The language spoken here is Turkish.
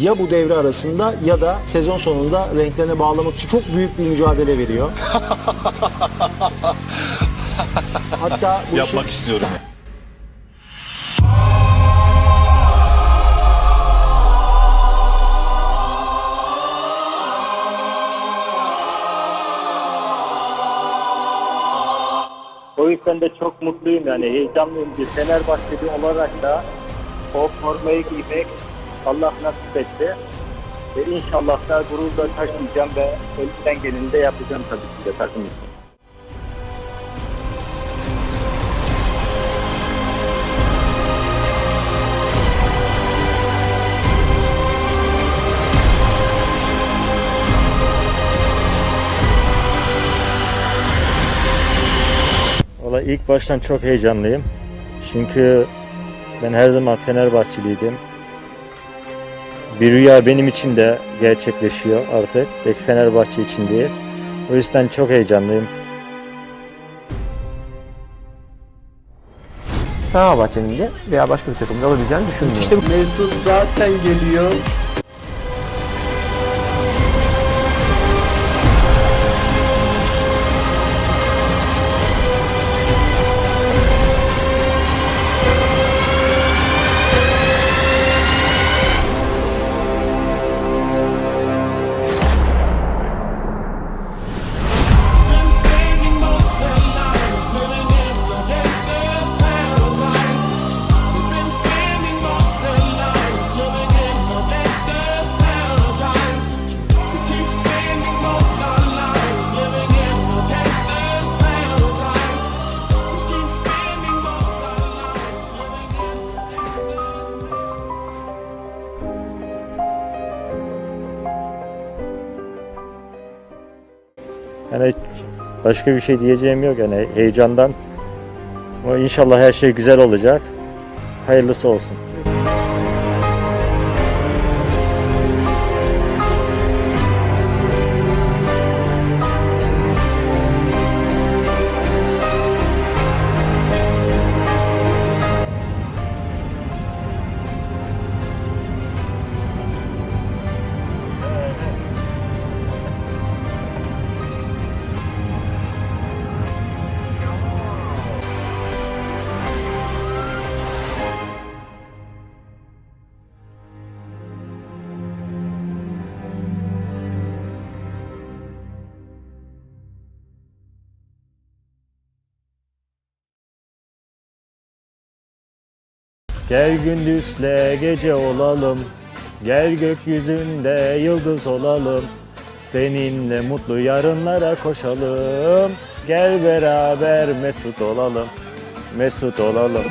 Ya bu devre arasında ya da sezon sonunda renklerine bağlamak için çok büyük bir mücadele veriyor. Hatta bu işin- Yapmak istiyorum. O yüzden de çok mutluyum yani heyecanlıyım bir Fenerbahçeli olarak da o formayı giymek Allah nasip etti. Ve inşallah da gururla taşıyacağım ve elimden geleni de yapacağım tabii ki de takım için. Valla ilk baştan çok heyecanlıyım. Çünkü ben her zaman Fenerbahçeliydim. Bir rüya benim için de gerçekleşiyor artık. Pek Fenerbahçe için değil. O yüzden çok heyecanlıyım. Fenerbahçe'nin de veya başka bir takımda olabileceğini düşünmüyorum. İşte Mesut zaten geliyor. Yani başka bir şey diyeceğim yok yani heyecandan. Ama inşallah her şey güzel olacak. Hayırlısı olsun. Gel gündüzle gece olalım. Gel gökyüzünde yıldız olalım. Seninle mutlu yarınlara koşalım. Gel beraber mesut olalım. Mesut olalım.